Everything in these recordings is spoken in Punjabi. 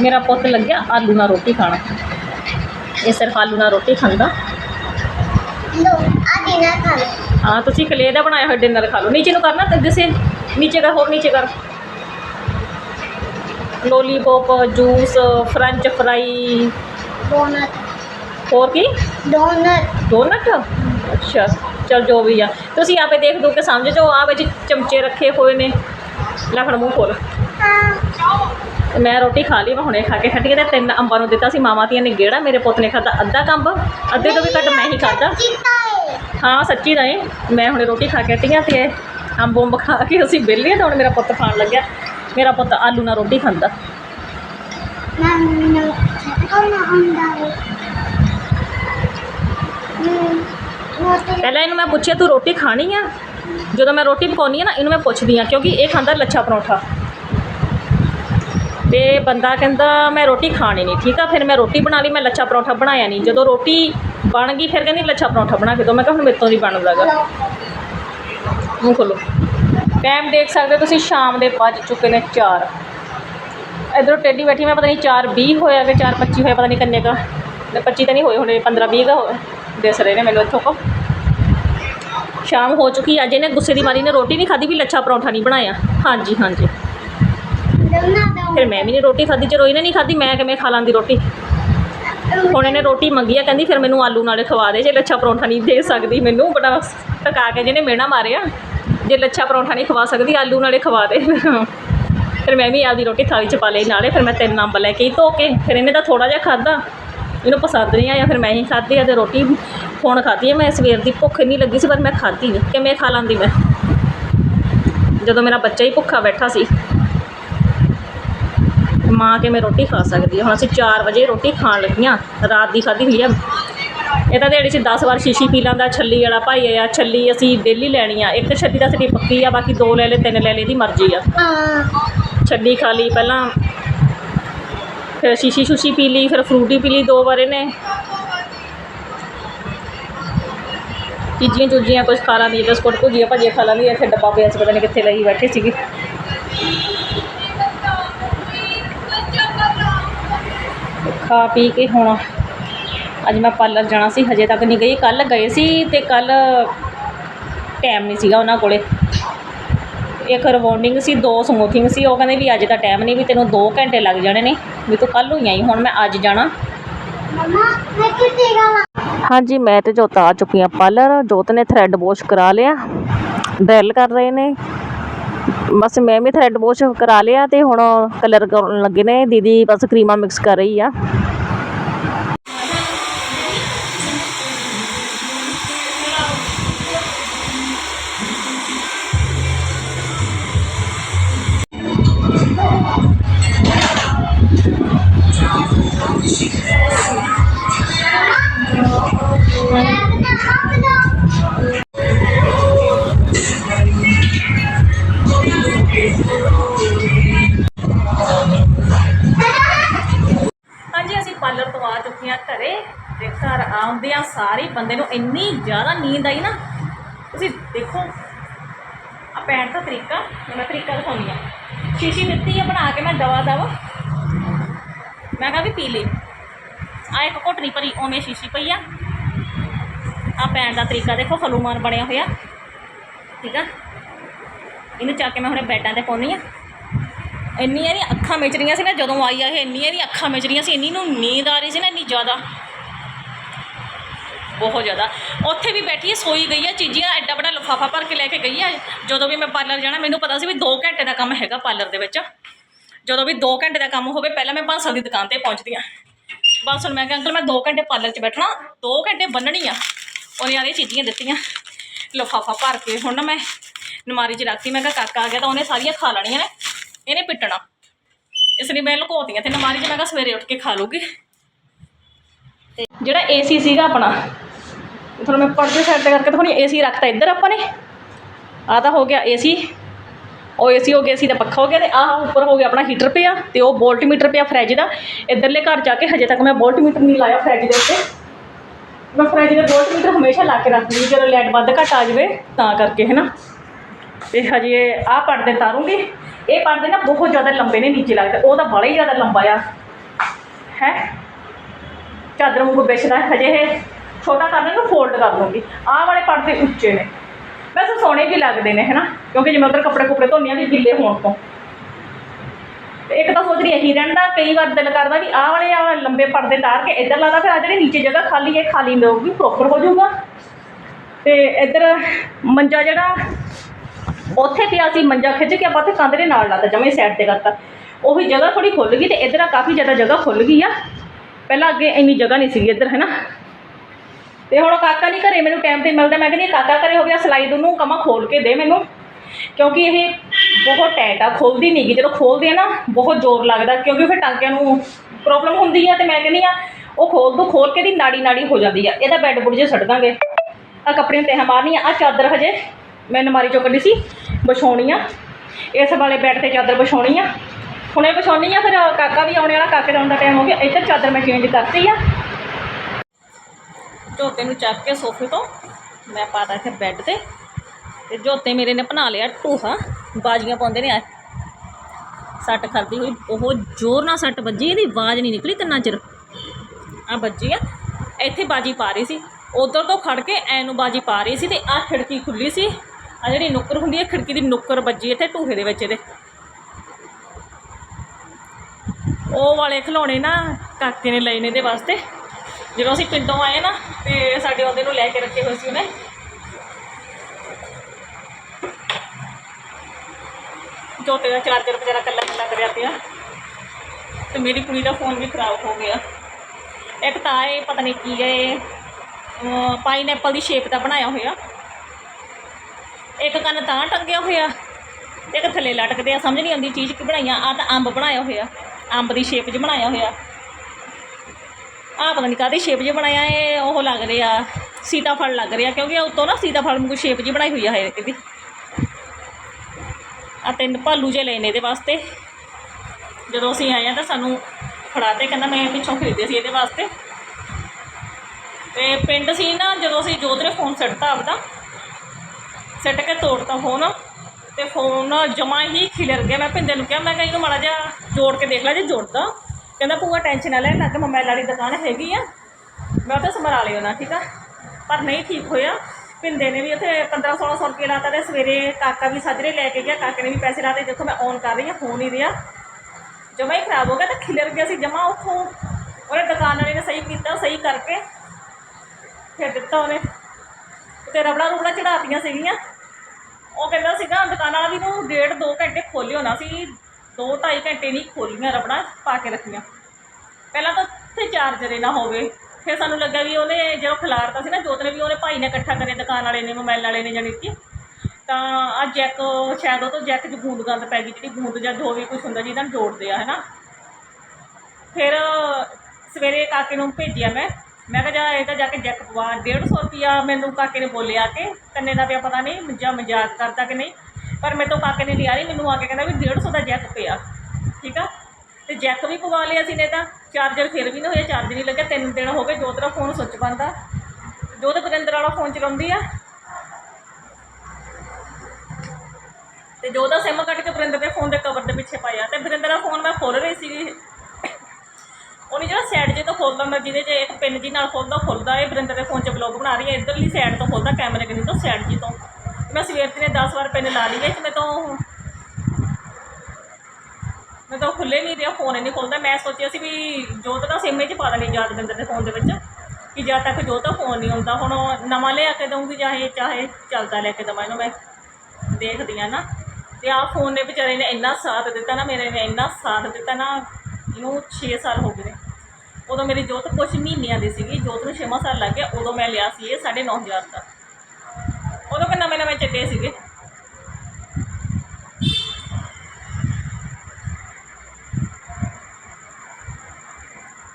ਮੇਰਾ ਪੁੱਤ ਲੱਗਿਆ ਆਲੂ ਨਾਲ ਰੋਟੀ ਖਾਣਾ। ਇਹ ਸਿਰਫ ਆਲੂ ਨਾਲ ਰੋਟੀ ਖਾਂਦਾ। ਆ ਤੁਸੀਂ ਕਲੇ ਦਾ ਬਣਾਇਆ ਹੋਇਆ ਡਿਨਰ ਖਾ ਲਓ। ਨੀਚੇ ਨੂੰ ਕਰਨਾ ਤੇ ਅੱਗੇ ਨੀਚੇ ਕਰ ਹੋਰ ਨੀਚੇ ਕਰ। Lollipop juice french fry donut ਹੋਰ ਕੀ? ਡੋਨਟ ਡੋਨਟ ਅੱਛਾ ਚਲ ਜੋ ਵੀ ਆ। ਤੁਸੀਂ ਆਪੇ ਦੇਖ ਦੋ ਕੇ ਸਮਝ ਜਾਓ ਆ ਵਿੱਚ ਚਮਚੇ ਰੱਖੇ ਹੋਏ ਨੇ। ਲੈ ਫੜ ਮੂੰਹ ਖੋਲ। ਮੈਂ ਰੋਟੀ ਖਾ ਲਈ ਮੈਂ ਹੁਣੇ ਖਾ ਕੇ ਹਟੀ ਤੇ ਤਿੰਨ ਅੰਬਾਂ ਨੂੰ ਦਿੱਤਾ ਸੀ ਮਾਮਾ ਤੀਆਂ ਨੇ ਗੇੜਾ, ਮੇਰੇ ਪੁੱਤ ਨੇ ਖਾਦਾ ਅੱਧਾ ਕੰਬ, ਅੱਧੇ ਤੋਂ ਵੀ ਘੱਟ ਮੈਂ ਹੀ ਖਾਦਾ ਹਾਂ, ਸੱਚੀ ਦਾ ਮੈਂ ਹੁਣੇ ਰੋਟੀ ਖਾ ਕੇ ਹਟੀਆਂ ਤੇ ਅੰਬ ਅੰਬ ਖਾ ਕੇ ਅਸੀਂ ਵਿਹਲੇ ਤਾਂ ਹੁਣ ਮੇਰਾ ਪੁੱਤ ਖਾਣ ਲੱਗਿਆ। ਮੇਰਾ ਪੁੱਤ ਆਲੂ ਨਾਲ ਰੋਟੀ ਖਾਂਦਾ। ਪਹਿਲਾਂ ਇਹਨੂੰ ਮੈਂ ਪੁੱਛਿਆ, ਤੂੰ ਰੋਟੀ ਖਾਣੀ ਆ? ਜਦੋਂ ਮੈਂ ਰੋਟੀ ਪਕਾਉਣੀ ਆ ਨਾ, ਇਹਨੂੰ ਮੈਂ ਪੁੱਛਦੀ ਆ, ਕਿਉਂਕਿ ਇਹ ਖਾਂਦਾ ਲੱਛਾ ਪਰੌਂਠਾ। ਤੇ ਬੰਦਾ ਕਹਿੰਦਾ, ਮੈਂ ਰੋਟੀ ਖਾਣੀ ਨਹੀਂ। ਠੀਕ ਆ, ਫਿਰ ਮੈਂ ਰੋਟੀ ਬਣਾ ਲਈ, ਮੈਂ ਲੱਛਾ ਪਰੌਂਠਾ ਬਣਾਇਆ ਨਹੀਂ। ਜਦੋਂ ਰੋਟੀ ਬਣ ਗਈ, ਫਿਰ ਕਹਿੰਦੀ ਲੱਛਾ ਪਰੌਂਠਾ ਬਣਾ ਕੇ ਦੋ। ਮੈਂ ਕਿਹਾ, ਹੁਣ ਮੇਰੇ ਤੋਂ ਨਹੀਂ ਬਣਦਾਗਾ ਮੂੰਹ ਖੋਲੋ। ਟਾਈਮ ਦੇਖ ਸਕਦੇ ਹੋ ਤੁਸੀਂ, ਸ਼ਾਮ ਦੇ ਵੱਜ ਚੁੱਕੇ ਨੇ 4 ਇਧਰੋਂ ਟੇਡੀ ਬੈਠੀ, ਮੈਂ ਪਤਾ ਨਹੀਂ 4:20 ਹੋਇਆ ਕਿ 4:25 ਹੋਇਆ, ਪਤਾ ਨਹੀਂ ਕੰਨੇ ਦਾ 25 ਤਾਂ ਨਹੀਂ ਹੋਏ ਹੁਣੇ 15-20 ਦਾ ਦਿਸ ਰਹੇ ਨੇ ਮੈਨੂੰ ਇੱਥੋਂ ਕੋ। ਸ਼ਾਮ ਹੋ ਚੁੱਕੀ, ਅੱਜ ਇਹਨੇ ਗੁੱਸੇ ਦੀ ਮਾਰੀ ਨੇ ਰੋਟੀ ਨਹੀਂ ਖਾਦੀ ਵੀ ਲੱਛਾ ਪਰੌਂਠਾ ਨਹੀਂ ਬਣਾਇਆ। ਹਾਂਜੀ ਹਾਂਜੀ। ਫਿਰ ਮੈਂ ਵੀ ਨਹੀਂ ਰੋਟੀ ਖਾਧੀ, ਚਲੋ ਇਹਨੇ ਨਹੀਂ ਖਾਧੀ, ਮੈਂ ਕਿਵੇਂ ਖਾ ਲਾਂਦੀ ਰੋਟੀ? ਹੁਣ ਇਹਨੇ ਰੋਟੀ ਮੰਗੀ ਆ, ਕਹਿੰਦੀ ਫਿਰ ਮੈਨੂੰ ਆਲੂ ਨਾਲੇ ਖਵਾ ਦੇ, ਜੇ ਲੱਛਾ ਪਰੌਂਠਾ ਨਹੀਂ ਦੇ ਸਕਦੀ ਮੈਨੂੰ, ਬੜਾ ਟਕਾ ਕੇ ਜਿਹਨੇ ਮੇਣਾ ਮਾਰਿਆ, ਜੇ ਲੱਛਾ ਪਰੌਂਠਾ ਨਹੀਂ ਖਵਾ ਸਕਦੀ, ਆਲੂ ਨਾਲੇ ਖਵਾ ਦੇ। ਫਿਰ ਮੈਂ ਵੀ ਆਪਦੀ ਰੋਟੀ ਥਾਲੀ 'ਚ ਪਾ ਲਈ, ਨਾਲੇ ਫਿਰ ਮੈਂ ਤਿੰਨ ਅੰਬ ਲੈ ਕੇ ਹੀ ਧੋ ਕੇ, ਫਿਰ ਇਹਨੇ ਤਾਂ ਥੋੜਾ ਜਿਹਾ ਖਾਦਾ ਇਹਨੂੰ ਪਸੰਦ ਨਹੀਂ ਆਇਆ, ਫਿਰ ਮੈਂ ਹੀ ਖਾਧੀ ਆ ਤੇ ਰੋਟੀ ਹੁਣ ਖਾਧੀ ਆ, ਮੈਂ ਸਵੇਰ ਦੀ ਭੁੱਖ ਨਹੀਂ ਲੱਗੀ ਸੀ, ਪਰ ਮੈਂ ਖਾਧੀ ਕਿਵੇਂ ਖਾ ਲਾਂਦੀ ਮੈਂ? ਜਦੋਂ ਮੇਰਾ ਬੱਚਾ ਹੀ ਭੁੱਖਾ ਬੈਠਾ ਸੀ ਮਾਂ ਮੈਂ ਰੋਟੀ ਖਾ ਸਕਦੀ ਹਾਂ। ਹੁਣ ਅਸੀਂ 4 ਵਜੇ ਰੋਟੀ ਖਾਣ ਲੱਗੀਆਂ। ਰਾਤ ਦੀ ਖਾਧੀ ਹੋਈ ਆ। ਇਹ ਤਾਂ ਦਿਹਾੜੀ 'ਚ 10 ਵਾਰ ਸ਼ੀਸ਼ੀ ਪੀ ਲੈਂਦਾ, ਛੱਲੀ ਵਾਲਾ ਭਾਈ ਆ ਛੱਲੀ ਅਸੀਂ ਡੇਲੀ ਲੈਣੀ ਆ। ਇੱਕ ਛੱਡੀ ਦਾ ਸਾਡੀ ਪੱਕੀ ਆ, ਬਾਕੀ ਦੋ ਲੈ ਲੈ, ਤਿੰਨ ਲੈ ਲੈ ਦੀ ਮਰਜ਼ੀ ਆ। हाँ ਛੱਡੀ ਖਾ ਲਈ ਪਹਿਲਾਂ। ਫਿਰ ਸ਼ੀਸ਼ੀ ਸ਼ੂਸ਼ੀ ਪੀ ਲਈ, ਫਿਰ ਫਰੂਟੀ ਪੀ ਲਈ ਦੋ ਵਾਰ ਇਹਨੇ। ਚੀਜ਼ੀਆਂ ਚੁਜੀਆਂ ਕੁਝ ਖਾ ਲਾਂਦੀ ਬਿਸਕੁਟ ਭੁਜੀਆ ਭਾਜੀਆ ਖਾ ਲਾਂਦੀ ਇੱਥੇ ਡੱਬਾ ਪਿਆ ਸੀ, ਪਤਾ ਨਹੀਂ ਕਿੱਥੇ ਲਈ ਬੈਠੀ ਸੀਗੇ। ਖਾ ਪੀ ਕੇ ਹੁਣ ਅੱਜ ਮੈਂ ਪਾਰਲਰ ਜਾਣਾ ਸੀ ਹਜੇ ਤੱਕ ਨਹੀਂ ਗਈ। ਕੱਲ ਗਏ ਸੀ ਤੇ ਕੱਲ ਟਾਈਮ ਨਹੀਂ ਸੀਗਾ ਉਹਨਾਂ ਕੋਲੇ। ਇੱਕ ਰਵਾਉਂਡਿੰਗ ਸੀ ਦੋ ਸਮੂਥਿੰਗ ਸੀ। ਉਹ ਕਹਿੰਦੇ ਵੀ ਅੱਜ ਦਾ ਟਾਈਮ ਨਹੀਂ ਵੀ ਤੈਨੂੰ 2 ਘੰਟੇ ਲੱਗ ਜਾਣੇ ਨੇ ਵੀ ਤੂੰ ਕੱਲ ਨੂੰ ਆਈ ਹੁਣ ਮੈਂ ਅੱਜ ਜਾਣਾ। ਹਾਂਜੀ ਮੈਂ ਤੇ ਜੋਤ ਆ ਚੁੱਕੀ ਆ ਪਾਰਲਰ। ਜੋਤ ਨੇ ਥਰੈਡ ਵਾਸ਼ ਕਰਾ ਲਿਆ ਡੈਲ ਕਰ ਰਹੇ ਨੇ। ਬਸ ਮੈਂ ਵੀ ਥਰੈਡ ਵਾਸ਼ ਕਰਾ ਲਿਆ ਤੇ ਹੁਣ ਕਲਰ ਕਰਨ ਲੱਗੇ ਨੇ। ਦੀਦੀ ਬਸ ਕਰੀਮਾਂ ਮਿਕਸ ਕਰ ਰਹੀ ਆ। ਪਾਰਲਰ ਤੋਂ ਆ ਚੁੱਕੀਆਂ ਘਰੇ ਤੇ ਘਰ ਆਉਂਦੇ ਆਉਂਦਿਆਂ ਸਾਰੇ ਬੰਦੇ ਨੂੰ ਇੰਨੀ ਜ਼ਿਆਦਾ ਨੀਂਦ ਆਈ ਨਾ, ਤੁਸੀਂ ਦੇਖੋ ਆ ਪੈਣ ਦਾ ਤਰੀਕਾ, ਮੈਂ ਤਰੀਕਾ ਦਿਖਾਉਂਦੀ ਆ ਸ਼ੀਸ਼ੀ ਦਿੱਤੀ ਆ ਬਣਾ ਕੇ ਮੈਂ ਦਵਾ ਦਵਾ। ਮੈਂ ਕਿਹਾ ਵੀ ਪੀ ਲਈ। ਆ ਇੱਕ ਘੁੱਟ ਭਰੀ, ਉਵੇਂ ਸ਼ੀਸ਼ੀ ਪਈ ਆ। ਆ ਪੈਣ ਦਾ ਤਰੀਕਾ ਦੇਖੋ ਹਲੂਮਾਨ ਬਣਿਆ ਹੋਇਆ। ਠੀਕ ਆ? ਇਹਨੂੰ ਚੱਕ ਕੇ ਮੈਂ ਹੁਣੇ ਬੈਡਾਂ ਤੇ ਪਾਉਣੀ ਆ। ਇੰਨੀਆਂ ਇਹਦੀਆਂ ਅੱਖਾਂ ਮਿਚ ਰਹੀਆਂ ਸੀ ਨਾ, ਜਦੋਂ ਆਈ ਆ ਇਹ, ਇੰਨੀਆਂ ਇਹਦੀਆਂ ਅੱਖਾਂ ਮਿਚ ਰਹੀਆਂ ਸੀ, ਇੰਨੀ ਨੂੰ ਨੀਂਦ ਆ ਰਹੀ ਸੀ ਨਾ, ਇੰਨੀ ਜ਼ਿਆਦਾ। ਬਹੁਤ ਜ਼ਿਆਦਾ। ਉੱਥੇ ਵੀ ਬੈਠੀ ਸੋਈ ਗਈ ਆ, ਚੀਜ਼ੀਆਂ ਐਡਾ ਬੜਾ ਲਿਫਾਫਾ ਭਰ ਕੇ ਲੈ ਕੇ ਗਈ ਆ। ਜਦੋਂ ਵੀ ਮੈਂ ਪਾਰਲਰ ਜਾਣਾ, ਮੈਨੂੰ ਪਤਾ ਸੀ ਵੀ 2 ਘੰਟੇ ਦਾ ਕੰਮ ਹੈਗਾ ਪਾਰਲਰ ਦੇ ਵਿੱਚ। ਜਦੋਂ ਵੀ 2 ਘੰਟੇ ਦਾ ਕੰਮ ਹੋਵੇ, ਪਹਿਲਾਂ ਮੈਂ ਬਾਂਸਲ ਦੀ ਦੁਕਾਨ ਤੇ ਪਹੁੰਚਦੀ ਬਸ ਹੁਣ ਮੈਂ ਕਿਹਾ ਅੰਕਲ, ਮੈਂ 2 ਘੰਟੇ ਪਾਰਲਰ 'ਚ ਬੈਠਣਾ 2 ਘੰਟੇ ਬੰਨਣੀ ਆ। ਉਹਨੇ ਆਹ ਚੀਜ਼ੀਆਂ ਦਿੱਤੀਆਂ, ਲਫ਼ਾਫਾ ਭਰ ਕੇ। ਹੁਣ ਨਾ ਮੈਂ ਨਮਾਰੀ 'ਚ ਰੱਖਤੀ, ਮੈਂ ਕਿਹਾ ਕਾਕਾ ਆ ਗਿਆ ਤਾਂ ਉਹਨੇ ਸਾਰੀਆਂ ਖਾ ਲੈਣੀਆਂ ਨੇ, ਇਹਨੇ ਪਿੱਟਣਾ। ਇਸ ਲਈ ਮੈਂ ਲੁਕੋਤੀਆਂ ਤੇ ਨਮਾਰੀ 'ਚ, ਮੈਂ ਕਿਹਾ ਸਵੇਰੇ ਉੱਠ ਕੇ ਖਾ ਲੂਗੀ। ਤੇ ਜਿਹੜਾ ਏਸੀ ਸੀਗਾ ਆਪਣਾ ਤੁਹਾਨੂੰ ਮੈਂ ਪਰਦੇ ਸਾਈਡ ਤੇ ਕਰਕੇ ਤੁਹਾਨੂੰ ਏਸੀ ਰੱਖਤਾ ਇੱਧਰ ਆਪਾਂ ਨੇ। ਆ ਤਾਂ ਹੋ ਗਿਆ ਏਸੀ ਉਹ ਏਸੀ ਹੋ ਗਿਆ ਏਸੀ ਦਾ ਪੱਖਾ ਹੋ ਗਿਆ ਤੇ ਆਹ ਉੱਪਰ ਹੋ ਗਿਆ ਆਪਣਾ ਹੀਟਰ ਪਿਆ ਤੇ ਉਹ ਵੋਲਟ ਮੀਟਰ ਪਿਆ ਫਰਿੱਜ ਦਾ। ਇੱਧਰਲੇ ਘਰ ਜਾ ਕੇ ਹਜੇ ਤੱਕ ਮੈਂ ਵੋਲਟ ਮੀਟਰ ਨਹੀਂ ਲਾਇਆ ਫਰਿੱਜ ਦੇ ਉੱਤੇ। ਮੈਂ ਫਰਿੱਜ ਦੇ ਵੋਲਟ ਮੀਟਰ ਹਮੇਸ਼ਾ ਲਾ ਕੇ ਰੱਖਦੀ ਜਦੋਂ ਲਾਈਟ ਵੱਧ ਘੱਟ ਆ ਜਾਵੇ ਤਾਂ ਕਰਕੇ ਹੈ ਨਾ ਤੇ ਹਜੇ ਆਹ ਪਰਦੇ ਤਾਰੂੰਗੀ। ਇਹ ਪਰਦੇ ਨਾ ਬਹੁਤ ਜ਼ਿਆਦਾ ਲੰਬੇ ਨੇ, ਨੀਚੇ ਲੱਗਦੇ। ਉਹ ਤਾਂ ਬੜਾ ਹੀ ਜ਼ਿਆਦਾ ਲੰਬਾ ਆ। ਹੈ? ਚਾਦਰ ਵਾਂਗੂ ਵਿਛਦਾ, ਹਜੇ ਇਹ ਛੋਟਾ ਕਰ ਲੈਣਾ ਫੋਲਡ ਕਰ ਲੂੰਗੀ ਆਹ ਵਾਲੇ ਪਰਦੇ ਉੱਚੇ ਨੇ। ਵੈਸੇ ਸੋਹਣੇ ਵੀ ਲੱਗਦੇ ਨੇ, ਹੈਨਾ? ਕਿਉਂਕਿ ਜਿਵੇਂ ਉਧਰ ਕੱਪੜੇ ਕੁਪੜੇ ਧੋਣੀਆਂ ਵੀ ਗਿੱਲੇ ਹੋਣ ਤੋਂ। ਇੱਕ ਤਾਂ ਸੋਚ ਰਹੀ ਇਹੀ ਰਹਿੰਦਾ ਕਈ ਵਾਰ ਦਿਲ ਕਰਦਾ ਵੀ ਆਹ ਵਾਲੇ ਆ ਲੰਬੇ ਪਰਦੇ ਤਾਰ ਕੇ ਇੱਧਰ ਲਾਦਾ ਫਿਰ ਆ ਜਿਹੜੀ ਨੀਚੇ ਜਗ੍ਹਾ ਖਾਲੀ ਹੈ, ਖਾਲੀ ਲੋਗੀ ਪ੍ਰੋਪਰ ਹੋ ਜਾਊਗਾ। ਤੇ ਇੱਧਰ ਮੰਜਾ ਜਿਹੜਾ, ਉੱਥੇ ਪਿਆ ਸੀ ਮੰਜਾ ਖਿੱਚ ਕੇ ਆਪਾਂ ਉੱਥੇ ਕੰਧ ਦੇ ਨਾਲ ਲਾਤਾ, ਜਮੇ ਸਾਈਡ ਤੇ ਕਰਤਾ। ਉਹੀ ਜਗ੍ਹਾ ਥੋੜੀ ਖੁੱਲ ਗਈ ਤੇ ਇੱਧਰ ਆ ਕਾਫੀ ਜ਼ਿਆਦਾ ਜਗ੍ਹਾ ਖੁੱਲ ਗਈ ਆ। ਪਹਿਲਾਂ ਅੱਗੇ ਇੰਨੀ ਜਗ੍ਹਾ ਨਹੀਂ ਸੀਗੀ ਇੱਧਰ ਹੈ ਨਾ ਤੇ ਹੁਣ ਕਾਕਾ ਨਹੀਂ ਘਰੇ ਮੈਨੂੰ ਟਾਈਮ ਤੇ ਮਿਲਦਾ। ਮੈਂ ਕਹਿੰਦੀ ਹਾਂ, ਕਾਕਾ ਘਰੇ ਹੋ ਗਿਆ ਸਲਾਈਡ ਉਹਨੂੰ ਕਮਾ ਖੋਲ ਕੇ ਦੇ ਮੈਨੂੰ। ਕਿਉਂਕਿ ਇਹ ਬਹੁਤ ਟਾਈਟ ਆ ਖੋਲਦੀ ਨਹੀਂ ਗੀ। ਜਦੋਂ ਖੋਲਦੇ ਆ ਨਾ ਬਹੁਤ ਜ਼ੋਰ ਲੱਗਦਾ ਕਿਉਂਕਿ ਫਿਰ ਟਾਂਕਿਆਂ ਨੂੰ ਪ੍ਰੋਬਲਮ ਹੁੰਦੀ ਆ। ਤੇ ਮੈਂ ਕਹਿੰਦੀ ਆ ਉਹ ਖੋਲ ਦੋ ਖੋਲ ਕੇ ਦੀ ਨਾੜੀ ਨਾੜੀ ਹੋ ਜਾਂਦੀ ਆ। ਇਹਦਾ ਬੈੱਡ ਬੁੱਡ ਜੇ ਛੱਡ ਦਾਂਗੇ। ਆ ਕੱਪੜਿਆਂ ਤੇ ਮਾਰਨੀ ਆ। ਆਹ ਚਾਦਰ ਹਜੇ ਮੈਂ ਨਮਾਰੀ ਚੋਂ ਕੱਢੀ ਸੀ ਵਿਛਾਉਣੀ ਆ। ਇਸ ਵਾਲੇ ਬੈੱਡ ਤੇ ਚਾਦਰ ਵਿਛਾਉਣੀ ਆ। ਹੁਣੇ ਵਿਛਾਉਣੀ ਆ ਫਿਰ ਕਾਕਾ ਵੀ ਆਉਣੇ ਵਾਲਾ ਕਾਕੇ ਦਾ ਆਉਣ ਦਾ ਟਾਈਮ ਹੋ ਗਿਆ। ਇੱਧਰ ਚਾਦਰ ਮੈਂ ਚੇਂਜ ਕਰਤੀ ਆ। ਝੋਤੇ ਨੂੰ ਚੱਕ ਕੇ ਸੋਫੇ ਤੋਂ ਮੈਂ ਪਾਤਾ ਇੱਥੇ ਬੈੱਡ ਤੇ ਤੇ ਝੋਤੇ ਮੇਰੇ ਨੇ ਬਣਾ ਲਿਆ ਟੂਹਾ ਬਾਜੀਆਂ ਪਾਉਂਦੇ ਨੇ ਆ। ਸੱਟ ਕਰਦੀ ਹੋਈ ਬਹੁਤ ਜ਼ੋਰ ਨਾਲ ਸੱਟ ਵੱਜੀ, ਇਹਦੀ ਆਵਾਜ਼ ਨਹੀਂ ਨਿਕਲੀ ਤਿੰਨਾਂ ਚਿਰ। ਆ ਵੱਜੀ ਆ, ਇੱਥੇ ਬਾਜੀ ਪਾ ਰਹੀ ਸੀ। ਉਧਰ ਤੋਂ ਖੜ ਕੇ ਐ ਨੂੰ ਬਾਜੀ ਪਾ ਰਹੀ ਸੀ ਤੇ ਆ ਖਿੜਕੀ ਖੁੱਲੀ ਸੀ। ਆ ਜਿਹੜੀ ਨੁੱਕਰ ਹੁੰਦੀ ਹੈ ਖਿੜਕੀ ਦੀ ਨੁੱਕਰ ਵੱਜੀ ਇੱਥੇ ਟੂਹੇ ਦੇ ਵਿੱਚ ਇਹਦੇ। ਉਹ ਵਾਲੇ ਖਿਡੌਣੇ ਨਾ ਕਾਕੇ ਨੇ ਲਏ ਨੇ ਇਹਦੇ ਵਾਸਤੇ। ਜਦੋਂ ਅਸੀਂ ਪਿੰਡੋਂ ਆਏ ਨਾ, ਤੇ ਸਾਡੇ ਉਹਦੇ ਨੂੰ ਲੈ ਕੇ ਰੱਖੇ ਹੋਏ ਸੀ ਉਹਨੇ। ਜੋਤੇ ਦਾ ਚਾਰਜਰ ਵਗੈਰਾ ਕੱਲਾ ਕੱਲਾ ਕਰਿਆ ਪਿਆ। ਤੇ ਮੇਰੀ ਕੁੜੀ ਦਾ ਫੋਨ ਵੀ ਖਰਾਬ ਹੋ ਗਿਆ। ਇੱਕ ਤਾਂ ਇਹ ਪਤਾ ਨਹੀਂ ਕੀ ਹੈ, ਇਹ ਪਾਈਨਐਪਲ ਦੀ ਸ਼ੇਪ ਦਾ ਬਣਾਇਆ ਹੋਇਆ। ਇੱਕ ਕੰਨ ਤਾਂ ਟੰਗਿਆ ਹੋਇਆ, ਇੱਕ ਥੱਲੇ ਲਟਕਦੇ ਆ, ਸਮਝ ਨਹੀਂ ਆਉਂਦੀ ਚੀਜ਼ ਕੀ ਬਣਾਈਆਂ। ਆ ਤਾਂ ਅੰਬ ਬਣਾਇਆ ਹੋਇਆ। ਅੰਬ ਦੀ ਸ਼ੇਪ 'ਚ ਬਣਾਇਆ ਹੋਇਆ। ਆ ਪਤਾ ਨਹੀਂ ਕਾਹਦੀ ਸ਼ੇਪ 'ਚ ਬਣਾਇਆ ਇਹ ਉਹ ਲੱਗ ਰਿਹਾ ਸੀਤਾਫਲ ਲੱਗ ਰਿਹਾ, ਕਿਉਂਕਿ ਉੱਤੋਂ ਨਾ ਸੀਤਾਫਲ ਵਾਂਗੂ ਸ਼ੇਪ 'ਚ ਬਣਾਈ ਹੋਈ ਆ ਇਹ ਇਹਦੀ। ਆ ਤਿੰਨ ਭਾਲੂ ਜੇ ਲਏ ਨੇ ਇਹਦੇ ਵਾਸਤੇ। ਜਦੋਂ ਅਸੀਂ ਆਏ ਆ ਤਾਂ ਸਾਨੂੰ ਫੜਾਤੇ ਕਹਿੰਦਾ ਮੈਂ ਪਿੱਛੋਂ ਖਰੀਦੇ ਸੀ ਇਹਦੇ ਵਾਸਤੇ। ਤੇ ਪਿੰਡ ਸੀ ਨਾ, ਜਦੋਂ ਅਸੀਂ ਜੋਤ ਨੇ ਫੋਨ ਸੱਟਤਾ ਆਪਦਾ, ਸੱਟ ਕੇ ਤੋੜਤਾ ਫੋਨ ਤੇ ਫੋਨ ਜਮਾ ਹੀ ਖਿਲਰ ਗਿਆ, ਮੈਂ ਪਿੰਦੇ ਨੂੰ ਕਿਹਾ, ਮੈਂ ਕਿਹਾ ਇਹਨੂੰ ਮਾੜਾ ਜਿਹਾ ਜੋੜ ਕੇ ਦੇਖ ਲੈ ਜੇ ਜੁੜਦਾ। ਕਹਿੰਦਾ, ਭੂਆ, ਟੈਨਸ਼ਨ ਨਾ ਲੈ ਨਾ ਕਿ ਮੋਬਾਈਲ ਵਾਲੀ ਦੁਕਾਨ ਹੈਗੀ ਆ। ਮੈਂ ਉੱਥੇ ਸਮਰਾ ਲਿਓ ਨਾ ਠੀਕ ਆ? ਪਰ ਨਹੀਂ ਠੀਕ ਹੋਇਆ। ਪਿੰਦੇ ਨੇ ਵੀ ਉੱਥੇ 15 1600 ਰੁਪਏ ਲਾਤਾ ਤੇ ਸਵੇਰੇ ਕਾਕਾ ਵੀ ਸਾਜਰੇ ਲੈ ਕੇ ਗਿਆ। ਕਾਕੇ ਨੇ ਵੀ ਪੈਸੇ ਲਾਤੇ। ਦੇਖੋ, ਮੈਂ ਔਨ ਕਰ ਰਹੀ ਹਾਂ, ਫੋਨ ਹੀ ਰਿਹਾ। ਜਮਾ ਹੀ ਖਰਾਬ ਹੋ ਗਿਆ ਤਾਂ ਖਿਲਰ ਗਿਆ ਸੀ ਜਮਾ ਉੱਥੋਂ। ਉਹਨੇ ਦੁਕਾਨ ਵਾਲੇ ਨੇ ਸਹੀ ਕੀਤਾ, ਸਹੀ ਕਰਕੇ ਫਿਰ ਦਿੱਤਾ ਉਹਨੇ। ਤੇ ਰਬੜਾ ਰੁਬੜਾ ਚੜਾਤੀਆਂ ਸੀਗੀਆਂ। ਉਹ ਕਹਿੰਦਾ ਸੀਗਾ, ਦੁਕਾਨ ਵਾਲਾ ਵੀ ਨੂੰ ਡੇਢ ਦੋ ਘੰਟੇ ਖੋਲਿਓ ਨਾ ਸੀ। ਦੋ ਢਾਈ ਘੰਟੇ ਨਹੀਂ ਖੋਲੀਆਂ ਰਬੜਾ, ਪਾ ਕੇ ਰੱਖੀਆਂ। ਪਹਿਲਾਂ ਤਾਂ ਉੱਥੇ ਚਾਰਜਰ ਹੀ ਨਾ ਹੋਵੇ। ਫਿਰ ਸਾਨੂੰ ਲੱਗਾ ਵੀ ਉਹਨੇ ਜਦੋਂ ਖਿਲਾਰਤਾ ਸੀ ਨਾ ਜੋਤ ਨੇ ਵੀ ਉਹਨੇ ਭਾਈ ਨੇ ਇਕੱਠਾ ਕਰੇ ਦੁਕਾਨ ਵਾਲੇ ਨੇ, ਮੋਬਾਈਲ ਵਾਲੇ ਨੇ ਜਾਣੀ ਕਿ ਤਾਂ ਆ ਜੈਕ, ਸ਼ਾਇਦ ਉਹ ਤੋਂ ਜੈਕ 'ਚ ਗੂੰਦ ਗੰਦ ਪੈ ਗਈ, ਜਿਹੜੀ ਗੂੰਦ ਜਾਂ ਜੋ ਵੀ ਕੁਝ ਹੁੰਦਾ ਜਿਹਨਾਂ ਨੂੰ ਜੋੜਦੇ ਆ, ਹੈਨਾ। ਫਿਰ ਸਵੇਰੇ ਕਾਕੇ ਨੂੰ ਭੇਜਿਆ ਮੈਂ। ਮੈਂ ਕਿਹਾ, ਜਾ, ਇਹ ਤਾਂ ਜਾ ਕੇ ਜੈਕ ਪਵਾ 150 ਰੁਪਿਆ ਮੈਨੂੰ ਕਾਕੇ ਨੇ ਬੋਲਿਆ ਕਿ, ਕੰਨੇ ਦਾ ਪਿਆ ਪਤਾ ਨਹੀਂ ਜਾਂ ਮਜ਼ਾਕ ਕਰਦਾ ਕਿ ਨਹੀਂ? ਪਰ ਮੇਰੇ ਤੋਂ ਕਾਕੇ ਨੇ ਲਿਆ ਨਹੀਂ ਮੈਨੂੰ ਆ ਕੇ ਕਹਿੰਦਾ ਵੀ 150 ਦਾ ਜੈਕ ਪਿਆ। ਠੀਕ ਆ? ਤੇ ਜੈਕ ਵੀ ਪਵਾ ਲਿਆ ਸੀ ਨੇ ਤਾਂ। ਚਾਰਜਰ ਫਿਰ ਵੀ ਨਹੀਂ ਹੋਇਆ ਚਾਰਜ ਨਹੀਂ ਲੱਗਿਆ, ਤਿੰਨ ਦਿਨ ਹੋ ਗਏ, ਜੋਤ ਦਾ ਫੋਨ ਸੁੱਚ ਬੰਦਾ ਜੋਤ ਬਰਿੰਦਰ ਵਾਲਾ ਫੋਨ ਚਲਾਉਂਦੀ ਆ। ਤੇ ਜੋ ਦਾ ਸਿਮ ਕੱਟ ਕੇ ਵਰਿੰਦਰ ਦੇ ਫੋਨ ਦੇ ਕਵਰ ਦੇ ਪਿੱਛੇ ਪਾਇਆ। ਤੇ ਵਰਿੰਦਰ ਦਾ ਫੋਨ ਮੈਂ ਖੋਲ ਰਹੀ ਸੀਗੀ। ਉਹਨੇ ਜਿਹੜਾ ਸਾਈਡ ਜੇ ਤੋਂ ਖੋਲਦਾ ਮੈਂ ਜਿਹਦੇ 'ਚ ਇੱਕ ਪਿੰਨ ਜੀ ਨਾਲ ਖੋਲਦਾ ਖੁੱਲਦਾ ਇਹ ਵਰਿੰਦਰ ਦੇ ਫੋਨ 'ਚ ਬਲੌਗ ਬਣਾ ਰਹੀ ਹੈ ਇਧਰਲੀ ਸਾਈਡ ਤੋਂ ਖੋਲਦਾ ਕੈਮਰੇ ਕਨੀ ਤੋਂ ਸਾਈਡ ਜੀ ਤੋਂ। ਮੈਂ ਸਵੇਰ ਦੀ ਨੇ 10 ਵਾਰ ਪਿੰਨ ਲਾ ਲਈ ਹੈ ਤੇ ਮੈਂ ਤੋਂ ਮੈਂ ਤਾਂ ਖੁੱਲੇ ਨਹੀਂ ਰਿਹਾ ਫੋਨ ਹੀ ਨਹੀਂ ਖੁੱਲਦਾ ਮੈਂ ਸੋਚਿਆ ਸੀ ਵੀ ਜੋਤ ਦਾ ਸਿਮ 'ਚ ਪਾ ਦੇਣੀ ਯਾਦ ਬਿੰਦਰ ਦੇ ਫੋਨ ਦੇ ਵਿੱਚ, ਕਿ ਜਦ ਤੱਕ ਜੋਤ ਦਾ ਫੋਨ ਨਹੀਂ ਆਉਂਦਾ, ਹੁਣ ਉਹ ਨਵਾਂ ਲਿਆ ਕੇ ਦਊਂਗੀ, ਚਾਹੇ ਚਾਹੇ ਚੱਲਦਾ ਲੈ ਕੇ ਦਵਾਂ ਇਹਨੂੰ ਮੈਂ। ਦੇਖਦੀ ਆ ਨਾ। ਤੇ ਆਹ ਫੋਨ ਨੇ ਵਿਚਾਰੇ ਨੇ ਇੰਨਾ ਸਾਥ ਦਿੱਤਾ ਨਾ, ਮੇਰੇ ਨੇ ਇੰਨਾ ਸਾਥ ਦਿੱਤਾ ਨਾ, ਇਹਨੂੰ 6 ਸਾਲ ਹੋ ਗਏ ਨੇ। ਉਦੋਂ ਮੇਰੀ ਜੋਤ ਕੁਝ ਮਹੀਨਿਆਂ ਦੀ ਸੀਗੀ, ਜੋਤ ਨੂੰ 6ਵਾਂ ਸਾਲ ਲੱਗ ਗਿਆ, ਉਦੋਂ ਮੈਂ ਲਿਆ ਸੀ ਇਹ 9500 ਦਾ। ਉਦੋਂ ਕਿ ਨਵੇਂ ਨਵੇਂ ਚੱਡੇ ਸੀਗੇ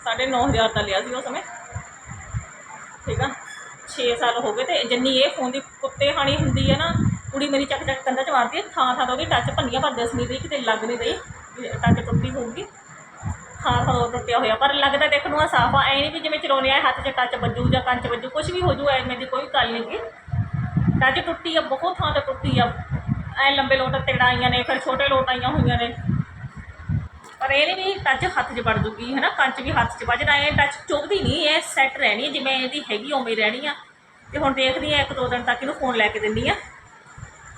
ਸਾਢੇ ਨੌ ਹਜ਼ਾਰ ਦਾ ਲਿਆ ਸੀ ਉਸ ਸਮੇਂ ਠੀਕ ਆ 6 ਸਾਲ ਹੋ ਗਏ ਤੇ ਜਿੰਨੀ ਇਹ ਫੋਨ ਦੀ ਕੁੱਤੇ ਹਾਣੀ ਹੁੰਦੀ ਹੈ ਨਾ ਕੁੜੀ ਮੇਰੀ ਚੱਕ ਚੱਕ ਕੰਧਾਂ ਚ ਮਾਰਦੀ ਹੈ ਥਾਂ ਥਾਂ ਤੋਂ ਉਹਦੀ ਟੱਚ ਭੰਨੀਆਂ ਪਰ ਦਿਸ ਨਹੀਂ ਰਹੀ ਕਿਤੇ ਲੱਗ ਨਹੀਂ ਰਹੀ ਵੀ ਟੱਚ ਟੁੱਟੀ ਹੋਊਗੀ ਥਾਂ ਥਾਂ ਤੋਂ ਟੁੱਟਿਆ ਹੋਇਆ ਪਰ ਲੱਗਦਾ ਦੇਖਣ ਨੂੰ ਆ ਸਾਫ਼ ਆ ਐ ਨਹੀਂ ਵੀ ਜਿਵੇਂ ਚਲਾਉਣੇ ਆ ਹੱਥ 'ਚ ਟੱਚ ਵੱਜੂ ਜਾਂ ਕੰਨ 'ਚ ਵੱਜੂ ਕੁਝ ਟੱਚ ਟੁੱਟੀ ਆ, ਬਹੁਤ ਥਾਂ ਤੇ ਟੁੱਟੀ ਆ। ਐ ਲੰਬੇ ਲੋਟ ਤੇੜਾ ਆਈਆਂ ਨੇ, ਫਿਰ ਛੋਟੇ ਲੋਟ ਆਈਆਂ ਹੋਈਆਂ ਨੇ। ਪਰ ਇਹ ਨਹੀਂ ਵੀ ਟੱਚ ਹੱਥ 'ਚ ਵੜ ਜੂਗੀ ਹੈ ਨਾ ਕੰਚ ਵੀ ਹੱਥ 'ਚ ਵੱਜਣਾ ਇਹ ਟੱਚ ਚੁੱਭਦੀ ਨਹੀਂ, ਇਹ ਸੈੱਟ ਰਹਿਣੀ ਜਿਵੇਂ ਇਹਦੀ ਹੈਗੀ ਉਵੇਂ ਰਹਿਣੀ ਆ। ਤੇ ਹੁਣ ਦੇਖਦੀ ਆ, ਇੱਕ ਦੋ ਦਿਨ ਤੱਕ ਇਹਨੂੰ ਫੋਨ ਲੈ ਕੇ ਦਿੰਦੀ ਆ।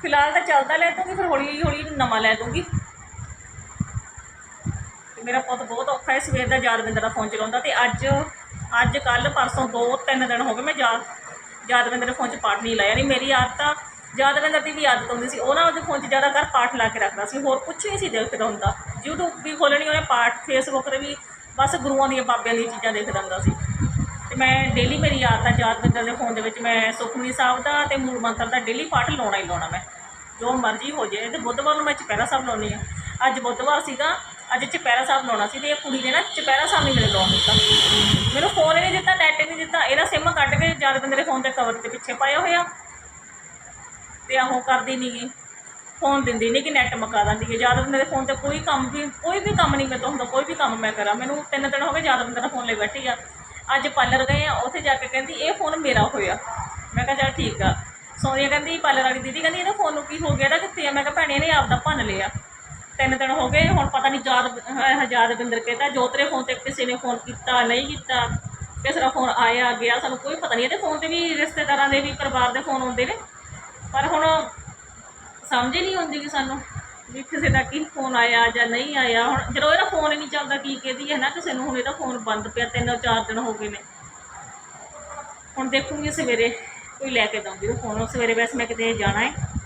ਫਿਲਹਾਲ ਤਾਂ ਚੱਲਦਾ ਲੈ ਦੂੰਗੀ ਫਿਰ ਹੌਲੀ ਹੌਲੀ ਨਵਾਂ ਲੈ ਦੂੰਗੀ। ਤੇ ਮੇਰਾ ਪੁੱਤ ਬਹੁਤ ਔਖਾ ਹੈ, ਸਵੇਰ ਦਾ ਯਾਦਵਿੰਦਰ ਦਾ ਫੋਨ ਚਲਾਉਂਦਾ ਤੇ ਅੱਜ ਅੱਜ ਕੱਲ ਪਰਸੋਂ ਦੋ ਤਿੰਨ ਦਿਨ ਹੋ ਗਏ ਮੈਂ ਯਾਦ ਯਾਦਵਿੰਦਰ ਦੇ ਫੋਨ 'ਚ ਪਾਠ ਨਹੀਂ ਲਾਇਆ। ਨਹੀਂ ਮੇਰੀ ਆਦਤ ਆ ਯਾਦਵਿੰਦਰ ਦੀ ਵੀ ਆਦਤ ਹੁੰਦੀ ਸੀ। ਉਹ ਨਾ ਉਹਦੇ ਫੋਨ 'ਚ ਜ਼ਿਆਦਾ ਕਰ ਪਾਠ ਲਾ ਕੇ ਰੱਖਦਾ ਸੀ। ਹੋਰ ਕੁਝ ਨਹੀਂ ਸੀ ਦੇਖਦਾ ਹੁੰਦਾ। YouTube ਵੀ ਖੋਲਣੀ ਉਹਨੇ ਪਾਠ ਫੇਸਬੁੱਕ ਤੇ ਵੀ ਬਸ ਗੁਰੂਆਂ ਦੀਆਂ ਬਾਬਿਆਂ ਦੀਆਂ ਚੀਜ਼ਾਂ ਦੇਖਦਾ ਹੁੰਦਾ ਸੀ। ਤੇ ਮੈਂ ਡੇਲੀ ਮੇਰੀ ਆਦਤ ਆ ਯਾਦਵਿੰਦਰ ਦੇ ਫੋਨ ਦੇ ਵਿੱਚ। ਮੈਂ ਸੁਖਮਨੀ ਸਾਹਿਬ ਦਾ ਤੇ ਮੂਲ ਮੰਤਰ ਦਾ ਡੇਲੀ ਪਾਠ ਲਾਉਣਾ ਹੀ ਲਾਉਣਾ ਮੈਂ। ਜੋ ਮਰਜ਼ੀ ਹੋ ਜਾਏ। ਤੇ ਬੁੱਧਵਾਰ ਨੂੰ ਮੈਂ ਚੁਪਹਿਰਾ ਸਾਹਿਬ ਲਾਉਣੀ ਆ ਅੱਜ ਬੁੱਧਵਾਰ ਸੀਗਾ। ਅੱਜ ਚੁਪਹਿਰਾ ਸਾਹਿਬ ਲਾਉਣਾ ਸੀ ਤੇ ਇਹ ਕੁੜੀ ਨੇ ਨਾ ਚੁਪਹਿਰਾ ਸਾਹਿਬ ਨਹੀਂ ਮੈਨੂੰ ਲਾਉਣ ਦਿੱਤਾ। ਮੈਨੂੰ ਫੋਨ ਹੀ ਨਹੀਂ ਦਿੱਤਾ ਨੈਟ ਨਹੀਂ ਦਿੱਤਾ। ਇਹਦਾ ਸਿਮ ਕੱਢ ਕੇ ਯਾਦਵਿੰਦਰ ਦੇ ਫੋਨ ਦੇ ਕਵਰ ਦੇ ਪਿੱਛੇ ਪਾਇਆ ਹੋਇਆ। ਤੇ ਆਹੋ ਕਰਦੀ ਨਹੀਂ ਫੋਨ ਦਿੰਦੀ ਨਹੀਂ ਕਿ ਨੈਟ ਮੁਕਾ ਦਿੰਦੀ ਹੈ ਬੰਦੇ ਦੇ ਫੋਨ ਤੇ ਕੋਈ ਕੰਮ ਵੀ, ਕੋਈ ਵੀ ਕੰਮ ਨਹੀਂ ਮੇਰੇ ਤੋਂ ਹੁੰਦਾ, ਕੋਈ ਵੀ ਕੰਮ ਮੈਂ ਕਰਾਂ। ਮੈਨੂੰ ਤਿੰਨ ਦਿਨ ਹੋ ਗਏ ਯਾਦਵਿੰਦਰ ਦਾ ਫੋਨ ਲਈ ਬੈਠੀ ਆ। ਅੱਜ ਪਾਰਲਰ ਗਏ ਆ, ਉੱਥੇ ਜਾ ਕੇ ਕਹਿੰਦੀ, ਇਹ ਫੋਨ ਮੇਰਾ ਹੋਇਆ। ਮੈਂ ਕਿਹਾ, ਚੱਲ ਠੀਕ ਆ। ਸੋਨੀਆ ਕਹਿੰਦੀ ਪਾਰਲਰ ਵਾਲੀ ਦੀਦੀ ਕਹਿੰਦੀ, ਇਹਦਾ ਫੋਨ ਨੂੰ ਕੀ ਹੋ ਗਿਆ? ਇਹਦਾ ਕਿੱਥੇ ਆ? ਮੈਂ ਕਿਹਾ, ਭੈਣੇ ਨੇ ਆਪਦਾ ਭੰਨ ਲਿਆ। ਤਿੰਨ ਦਿਨ ਹੋ ਗਏ, ਹੁਣ ਪਤਾ ਨਹੀਂ ਯਾਦ ਅਹ ਯਾਦਵਿੰਦਰ ਕਹਿੰਦਾ ਜੋਤਰੇ ਫੋਨ ਤੇ ਕਿਸੇ ਨੇ ਫੋਨ ਕੀਤਾ, ਨਹੀਂ ਕੀਤਾ, ਕਿਸੇ ਦਾ ਫੋਨ ਆਇਆ, ਗਿਆ, ਸਾਨੂੰ ਕੋਈ ਪਤਾ ਨਹੀਂ ਇਹਦੇ ਫੋਨ ਤੇ ਵੀ ਰਿਸ਼ਤੇਦਾਰਾਂ ਦੇ ਵੀ ਪਰਿਵਾਰ ਦੇ ਫੋਨ ਆਉਂਦੇ ਨੇ, ਪਰ ਹੁਣ ਸਮਝ ਹੀ ਨਹੀਂ ਆਉਂਦੀ ਕਿ ਸਾਨੂੰ ਵੀ ਕਿਸੇ ਦਾ ਕੀ ਫੋਨ ਆਇਆ ਜਾਂ ਨਹੀਂ ਆਇਆ, ਹੁਣ ਜਦੋਂ ਇਹਦਾ ਫੋਨ ਹੀ ਨਹੀਂ ਚੱਲਦਾ, ਕੀ ਕਹਦੀ ਹੈ ਨਾ ਕਿਸੇ ਨੂੰ, ਹੁਣ ਇਹਦਾ ਫੋਨ ਬੰਦ ਪਿਆ, ਤਿੰਨ ਚਾਰ ਦਿਨ ਹੋ ਗਏ ਨੇ। ਹੁਣ ਦੇਖੂੰਗੀ ਸਵੇਰੇ ਕੋਈ ਲੈ ਕੇ ਦਊਂਗੀ ਉਹ ਫੋਨ ਸਵੇਰੇ ਵੈਸੇ ਮੈਂ ਕਿਤੇ ਜਾਣਾ ਹੈ।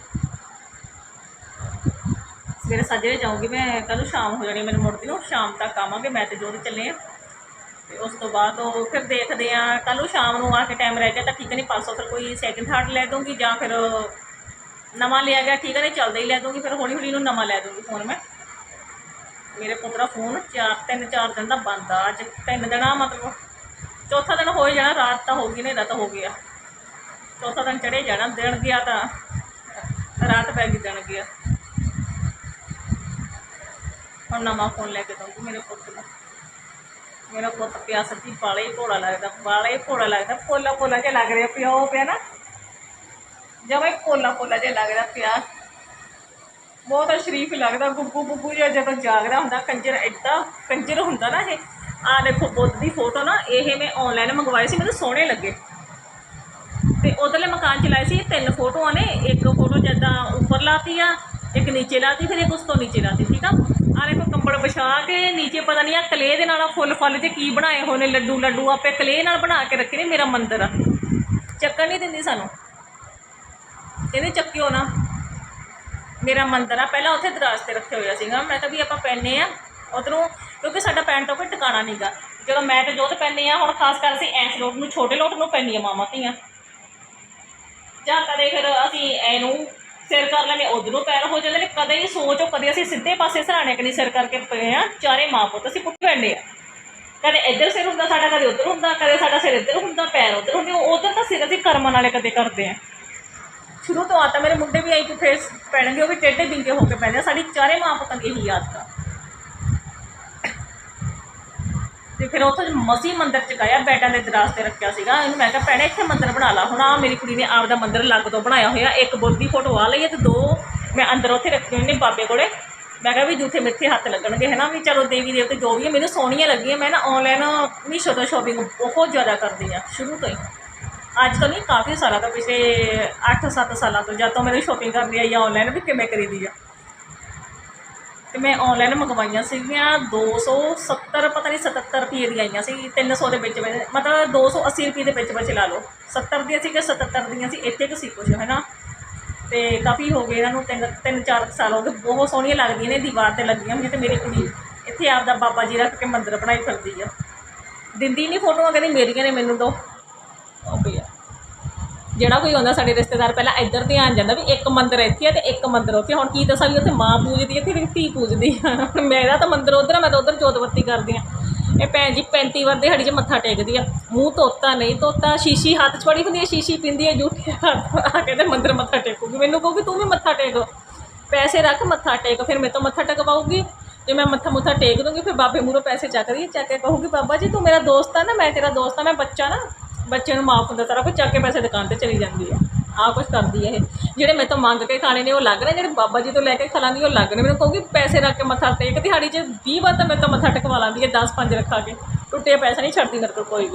ਸਵੇਰੇ ਸੱਜਰੇ ਜਾਊਂਗੀ, ਮੈਂ ਕੱਲ੍ਹ ਨੂੰ ਸ਼ਾਮ ਹੋ ਜਾਣੀ ਮੈਨੂੰ ਮੁੜਦੀ ਨੂੰ, ਸ਼ਾਮ ਤੱਕ ਆਵਾਂਗੇ, ਮੈਂ ਤੇ ਜੋਤ ਚੱਲੇ ਆ। ਤੇ ਉਸ ਤੋਂ ਬਾਅਦ ਉਹ ਫਿਰ ਦੇਖਦੇ ਆ, ਕੱਲ੍ਹ ਨੂੰ ਸ਼ਾਮ ਨੂੰ ਆ ਕੇ ਟਾਈਮ ਰਹਿ ਗਿਆ ਤਾਂ ਠੀਕ ਨਹੀਂ 500 ਫਿਰ ਕੋਈ ਸੈਕਿੰਡ ਥਾਰਡ ਲੈ ਦੂੰਗੀ ਜਾਂ ਫਿਰ ਨਵਾਂ ਲਿਆ ਗਿਆ, ਠੀਕ ਹੈ ਨਹੀਂ ਚੱਲਦਾ ਹੀ ਲੈ ਦੂੰਗੀ ਫਿਰ ਹੌਲੀ ਹੌਲੀ ਨੂੰ ਨਵਾਂ ਲੈ ਦੂੰਗੀ ਫੋਨ ਮੈਂ। ਮੇਰੇ ਪੁੱਤ ਦਾ ਫੋਨ ਚਾਰ, ਤਿੰਨ, ਚਾਰ ਦਿਨ ਦਾ ਬੰਦ ਆ ਅੱਜ ਤਿੰਨ ਦਿਨਾਂ ਮਤਲਬ, ਚੌਥਾ ਦਿਨ ਹੋ ਜਾਣਾ, ਰਾਤ ਤਾਂ ਹੋ ਗਈ, ਨਹੀਂ ਤਾਂ ਹੋ ਗਿਆ। ਚੌਥਾ ਦਿਨ ਚੜੇ ਜਾਣਾ, ਦਿਨ ਗਿਆ ਤਾਂ ਰਾਤ ਪੈ ਗਈ, ਦਿਨ ਗਿਆ। ਹੁਣ ਨਵਾਂ ਫੋਨ ਲੈ ਕੇ ਦਊਂਗੀ, ਮੇਰੇ ਪੁੱਤ ਨੂੰ ਮੇਰਾ ਪੁੱਤ ਪਿਆ ਸੱਚੀ ਬਾਲੇ ਹੀ ਭੋਲਾ ਲੱਗਦਾ ਬਾਲੇ ਹੀ ਭੋਲਾ ਲੱਗਦਾ ਪੋਲਾ ਪੋਲਾ ਜਿਹਾ ਲੱਗ ਰਿਹਾ ਪਿਆ ਉਹ ਪਿਆ ਨਾ। ਜਮਾ ਹੀ ਪੋਲਾ ਪੋਲਾ ਜਿਹਾ ਲੱਗ ਰਿਹਾ ਪਿਆ। ਬਹੁਤ ਸ਼ਰੀਫ ਲੱਗਦਾ, ਗੁੱਗੂ ਗੁੱਗੂ ਜਿਹਾ ਜਦੋਂ ਜਾਗਦਾ ਹੁੰਦਾ, ਕੰਜਰ ਐਡਾ ਕੰਜਰ ਹੁੰਦਾ ਨਾ ਇਹ। ਆ ਦੇਖੋ ਬੁੱਧ ਦੀ ਫੋਟੋ ਨਾ, ਇਹ ਮੈਂ ਆਨਲਾਈਨ ਮੰਗਵਾਈ ਸੀ, ਮੈਨੂੰ ਸੋਹਣੇ ਲੱਗੇ। ਤੇ ਉਧਰਲੇ ਮਕਾਨ ਚ ਲਾਏ ਸੀ, ਇਹ ਤਿੰਨ ਫੋਟੋਆਂ ਨੇ, ਇੱਕ ਫੋਟੋ ਜਿੱਦਾਂ ਉੱਪਰ ਲਾਤੀ ਆ ਇੱਕ ਨੀਚੇ ਲਾਤੀ, ਫਿਰ ਇੱਕ ਉਸ ਤੋਂ ਨੀਚੇ ਲਾਤੀ, ਠੀਕ ਆ? ਆ ਦੇਖੋ ਕੰਬਲ ਵਿਛਾ ਕੇ ਨੀਚੇ ਪਤਾ ਨਹੀਂ ਆ ਕਲੇ ਦੇ ਨਾਲ ਫੁੱਲ ਫੁੱਲ ਜੇ ਕੀ ਬਣਾਏ ਹੋਏ ਨੇ ਲੱਡੂ ਲੱਡੂ ਆਪੇ ਕਲੇ ਨਾਲ ਬਣਾ ਕੇ ਰੱਖੇ ਨੇ ਮੇਰਾ ਮੰਦਰ ਆ। ਚੱਕਣ ਨਹੀਂ ਦਿੰਦੀ ਸਾਨੂੰ। ਕਹਿੰਦੇ ਚੱਕਿਓ ਨਾ। ਮੇਰਾ ਮੰਦਰ ਆ, ਪਹਿਲਾਂ ਉੱਥੇ ਦਰਾਜ ਤੇ ਰੱਖਿਆ ਹੋਇਆ ਸੀਗਾ। ਮੈਂ ਕਿਹਾ ਵੀ ਆਪਾਂ ਪੈਨੇ ਆ, ਉਧਰੋਂ, ਕਿਉਂਕਿ ਸਾਡਾ ਪੈਣ ਤੋਂ ਕੋਈ ਟਿਕਾਣਾ ਨਹੀਂਗਾ ਜਦੋਂ ਮੈਂ ਤੇ ਜੋਤ ਪੈਨੇ ਆ, ਹੁਣ ਖਾਸ ਕਰ ਅਸੀਂ ਐਸ ਲੋਟ ਨੂੰ, ਛੋਟੇ ਲੋਟ ਨੂੰ ਪੈਂਦੀ ਆ ਮਾਮਾ ਧੀਆਂ। ਜਾਂ ਕਦੇ ਫਿਰ ਅਸੀਂ ਇਹਨੂੰ ਸਿਰ ਕਰ ਲੈਂਦੇ, ਉਧਰੋਂ ਪੈਰ ਹੋ ਜਾਂਦੇ ਨੇ, ਕਦੇ ਹੀ ਸੋਚੋ, ਕਦੇ ਅਸੀਂ ਸਿੱਧੇ ਪਾਸੇ ਸਰਾਣੇ ਕਨੀ ਸਿਰ ਕਰਕੇ ਪਏ ਆ ਚਾਰੇ ਮਾਂ ਪੁੱਤ ਅਸੀਂ ਪੁੱਠੇ ਪੈਂਦੇ ਆ ਕਦੇ ਇੱਧਰ ਸਿਰ ਹੁੰਦਾ ਸਾਡਾ, ਕਦੇ ਉੱਧਰ ਹੁੰਦਾ, ਕਦੇ ਸਾਡਾ ਸਿਰ ਇੱਧਰ ਹੁੰਦਾ, ਪੈਰ ਉੱਧਰ ਹੁੰਦੇ ਉਧਰ ਤਾਂ ਸਿਰ ਅਸੀਂ ਕਰਮਾਂ ਨਾਲੇ ਕਦੇ ਕਰਦੇ ਆ ਸ਼ੁਰੂ ਤੋਂ ਆਤਾ ਮੇਰੇ ਮੁੰਡੇ ਵੀ ਆਈ ਪੁੱਠੇ ਪੈਣਗੇ, ਉਹ ਵੀ ਟੇਢੇ ਬਿੰਗੇ ਹੋ ਕੇ ਪੈਂਦੇ ਆ, ਸਾਡੀ ਚਾਰੇ ਮਾਂ ਪੁੱਤਾਂ ਦੀ ਇਹੀ ਆਦਤ ਆ ਤੇ ਫਿਰ ਉੱਥੇ ਮਸੀ ਮੰਦਿਰ ਚ ਗਾਇਆ ਬੈਡਾਂ ਦੇ ਦਰਾਜ਼ ਤੇ ਰੱਖਿਆ ਸੀਗਾ, ਇਹਨੂੰ ਮੈਂ ਕਿਹਾ, ਭੈਣੇ, ਇੱਥੇ ਮੰਦਿਰ ਬਣਾ ਲਾ। ਹੁਣ ਆ ਮੇਰੀ ਕੁੜੀ ਨੇ ਆਪਦਾ ਮੰਦਿਰ ਲੱਗ ਤੋਂ ਬਣਾਇਆ ਹੋਇਆ, ਇੱਕ ਬੁੱਧ ਦੀ ਫੋਟੋ ਆ ਲਈ ਹੈ ਤੇ ਦੋ ਮੈਂ ਅੰਦਰ ਉੱਥੇ ਰੱਖੇ ਹੋਏ ਨੇ ਬਾਬੇ ਕੋਲੇ। ਮੈਂ ਕਿਹਾ ਵੀ ਜੂਥੇ ਮਿੱਥੇ ਹੱਥ ਲੱਗਣਗੇ ਹੈ ਨਾ ਵੀ ਚਲੋ ਦੇਵੀ ਦੇਵਤੇ ਜੋ ਵੀ ਹੈ, ਮੈਨੂੰ ਸੋਹਣੀਆਂ ਲੱਗੀਆਂ। ਮੈਂ ਨਾ ਆਨਲਾਈਨ ਮੀਸ਼ੋ ਤੋਂ ਸ਼ੋਪਿੰਗ ਬਹੁਤ ਜ਼ਿਆਦਾ ਕਰਦੀ ਆ ਸ਼ੁਰੂ ਤੋਂ ਹੀ। ਅੱਜ ਤੋਂ ਨਹੀਂ ਕਾਫੀ ਸਾਲਾਂ ਤੋਂ, ਪਿਛਲੇ 8-7 ਸਾਲਾਂ ਤੋਂ ਜਦ ਤੋਂ ਮੈਨੂੰ ਸ਼ੋਪਿੰਗ ਕਰਨੀ ਆਈ ਆ ਆਨਲਾਈਨ ਵੀ ਕਿਵੇਂ ਕਰੀਦੀ ਆ ਤੇ ਮੈਂ ਆਨਲਾਈਨ ਮੰਗਵਾਈਆਂ ਸੀਗੀਆਂ 270 ਪਤਾ ਨਹੀਂ 77 ਰੁਪਏ ਦੀਆਂ ਆਈਆਂ ਸੀ 300 ਦੇ ਵਿੱਚ ਵਿੱਚ ਮਤਲਬ 280 ਰੁਪਏ ਦੇ ਵਿੱਚ ਵਿੱਚ ਲਾ ਲਓ। 70 ਦੀਆਂ ਸੀ ਕਿ 77 ਦੀਆਂ ਸੀ, ਇੱਥੇ ਕੁ ਸੀ ਕੁਝ ਹੈ ਨਾ ਤੇ ਕਾਫੀ ਹੋ ਗਏ ਇਹਨਾਂ ਨੂੰ ਤਿੰਨ ਤਿੰਨ ਚਾਰ ਸਾਲ ਹੋ ਗਏ। ਬਹੁਤ ਸੋਹਣੀਆਂ ਲੱਗਦੀਆਂ ਨੇ, ਦੀਵਾਰ ਤੇ ਲੱਗੀਆਂ ਹੋਈਆਂ ਤੇ ਮੇਰੀ ਕੁੜੀ ਇੱਥੇ ਆਪਦਾ ਬਾਬਾ ਜੀ ਰੱਖ ਕੇ ਮੰਦਿਰ ਬਣਾਈ ਫਿਰਦੀ ਆ। ਦਿੰਦੀ ਨਹੀਂ ਫੋਟੋਆਂ, ਕਹਿੰਦੀ ਮੇਰੀਆਂ ਨੇ ਮੈਨੂੰ ਦੋ। ਉਹ ਪਿਆ ਜਿਹੜਾ ਕੋਈ ਆਉਂਦਾ ਸਾਡੇ ਰਿਸ਼ਤੇਦਾਰ ਪਹਿਲਾਂ ਇੱਧਰ ਧਿਆਨ ਜਾਂਦਾ ਵੀ ਇੱਕ ਮੰਦਰ ਇੱਥੇ ਆ ਤੇ ਇੱਕ ਮੰਦਿਰ ਉੱਥੇ ਹੁਣ ਕੀ ਦੱਸਾਂ ਵੀ ਉੱਥੇ ਮਾਂ ਪੂਜਦੀ ਹੈ ਤੇ ਧੀ ਪੂਜਦੀ ਆ। ਹੁਣ ਮੇਰਾ ਤਾਂ ਮੰਦਰ ਉਧਰ ਆ, ਮੈਂ ਤਾਂ ਉਧਰ ਜੋਤਵੱਤੀ ਕਰਦੀ ਆ। ਇਹ ਭੈਣ ਜੀ 35 ਵਾਰ ਦਿਹਾੜੀ 'ਚ ਮੱਥਾ ਟੇਕਦੀ ਆ। ਮੂੰਹ ਧੋਤਾ, ਨਹੀਂ ਧੋਤਾ, ਸ਼ੀਸ਼ੀ ਹੱਥ 'ਚ ਫੜੀ ਹੁੰਦੀ ਹੈ ਸ਼ੀਸ਼ੀ ਪਿੰਦੀ ਹੈ ਜੂਠੇ ਹੱਥ ਆ ਕੇ ਤੇ ਮੰਦਿਰ ਮੱਥਾ ਟੇਕੂਗੀ। ਮੈਨੂੰ ਕਹੂਗੀ, ਤੂੰ ਵੀ ਮੱਥਾ ਟੇਕ। ਪੈਸੇ ਰੱਖ, ਮੱਥਾ ਟੇਕ। ਫਿਰ ਮੇਰੇ ਤੋਂ ਮੱਥਾ ਟੇਕਵਾਊਗੀ। ਜੇ ਮੈਂ ਮੱਥਾ ਮੁੱਥਾ ਟੇਕ ਦੂੰਗੀ, ਫਿਰ ਬਾਬੇ ਮੂਹਰੋਂ ਪੈਸੇ ਚੱਕਦੀ ਚੱਕ ਕੇ ਕਹੂਗੀ, ਬਾਬਾ ਜੀ ਤੂੰ ਮੇਰਾ ਦੋਸਤ ਆ ਨਾ, ਮੈਂ ਤੇਰਾ ਦੋਸਤ ਆ, ਮੈਂ ਬੱਚਾ ਨਾ। ਬੱਚੇ ਨੂੰ ਮਾਫ ਹੁੰਦਾ, ਸਾਰਾ ਕੁਝ ਚੱਕ ਕੇ ਪੈਸੇ ਦੁਕਾਨ ਤੇ ਚਲੀ ਜਾਂਦੀ ਆ। ਆਹ ਕੁਝ ਕਰਦੀ ਹੈ ਇਹ। ਜਿਹੜੇ ਮੇਰੇ ਤੋਂ ਮੰਗ ਕੇ ਖਾਣੇ ਨੇ, ਉਹ ਲੱਗ ਰਹੇ ਜਿਹੜੇ ਬਾਬਾ ਜੀ ਤੋਂ ਲੈ ਕੇ ਖਲਾਂਦੀ ਉਹ ਲੱਗ ਨੇ। ਮੈਨੂੰ ਕਹੂਗੀ ਪੈਸੇ ਰੱਖ ਕੇ ਮੱਥਾ ਟੇਕ। ਦਿਹਾੜੀ 'ਚ 20 ਵਾਰ ਤਾਂ ਮੇਰੇ ਤੋਂ ਮੱਥਾ ਟਕਵਾ ਲਾਂਦੀ ਹੈ 10 5 ਰੱਖਾ ਕੇ। ਟੁੱਟੇ ਪੈਸੇ, ਨਹੀਂ ਛੱਡਦੀ ਮੇਰੇ ਕੋਲ ਕੋਈ ਵੀ।